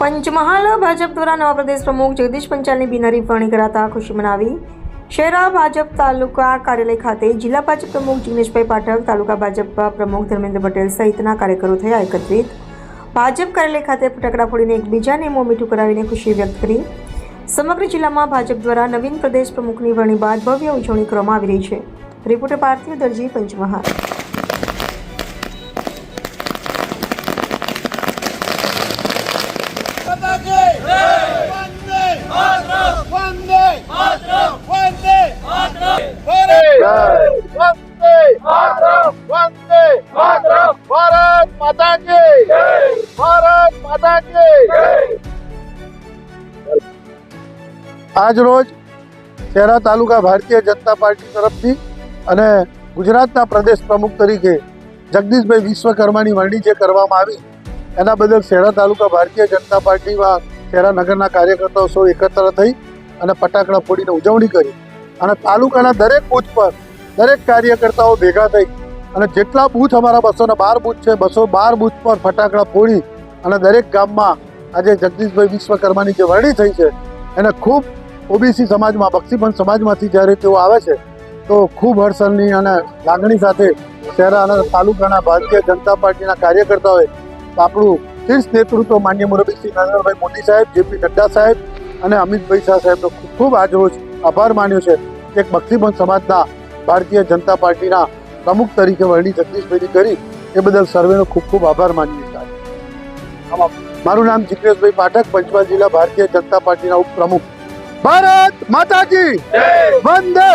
પંચમહાલ ભાજપ દ્વારા નવા પ્રદેશ પ્રમુખ જગદીશ પંચાલની બિનારી વરણી કરાતા ખુશી મનાવી. શહેરા ભાજપ તાલુકા કાર્યાલય ખાતે જિલ્લા ભાજપ પ્રમુખ જિગ્નેશભાઈ પાઠક, તાલુકા ભાજપ પ્રમુખ ધર્મેન્દ્ર પટેલ સહિતના કાર્યકરો થયા એકત્રિત. ભાજપ કાર્યાલય ખાતે ફટાકડા ફોડીને એકબીજાને મોં મીઠું કરાવીને ખુશી વ્યક્ત કરી. સમગ્ર જિલ્લામાં ભાજપ દ્વારા નવીન પ્રદેશ પ્રમુખની વરણી બાદ ભવ્ય ઉજવણી કરવામાં આવી રહી છે. રિપોર્ટર પાર્થિવ દરજી, પંચમહાલ. માતા ભારત માતા આજ રોજ શહેરા તાલુકા ભારતીય જનતા પાર્ટી તરફથી અને ગુજરાતના પ્રદેશ પ્રમુખ તરીકે જગદીશભાઈ વિશ્વકર્માની વરણી જે કરવામાં આવી, એના બદલ શહેરા તાલુકા ભારતીય જનતા પાર્ટીમાં શહેરા નગરના કાર્યકર્તાઓ સૌ એકત્ર થઈ અને ફટાકડા ફોડીને ઉજવણી કરી. અને તાલુકાના દરેક બૂથ પર દરેક કાર્યકર્તાઓ ભેગા થઈ અને જેટલા બૂથ અમારા બસો ને બાર બૂથ છે, બસો બાર બૂથ પર ફટાકડા ફોડી અને દરેક ગામમાં આજે જગદીશભાઈ વિશ્વકર્માની જે વરણી થઈ છે, એને ખૂબ ઓબીસી સમાજમાં બક્ષીપંચ સમાજમાંથી જ્યારે તેઓ આવે છે, તો ખૂબ હર્ષણની અને લાગણી સાથે શહેરા અને તાલુકાના ભારતીય જનતા પાર્ટીના કાર્યકર્તાઓએ આપણું શીર્ષ નેતૃત્વ માન્ય મુરબી શ્રી નરેન્દ્રભાઈ મોદી સાહેબ, જેપી નડ્ડા સાહેબ અને અમિતભાઈ શાહ સાહેબનો ખૂબ ખૂબ આજરોજ આભાર માન્યો છે એક બક્ષીપંચ સમાજના ભારતીય જનતા પાર્ટીના પ્રમુખ તરીકે વરણી જગદીશભાઈની કરી એ બદલ સર્વેનો ખૂબ ખૂબ આભાર માનીએ છીએ. મારું નામ જિગ્નેશભાઈ પાઠક પંચમહાલ જિલ્લા ભારતીય જનતા પાર્ટીના ઉપપ્રમુખ. ભારત માતાજી! વંદે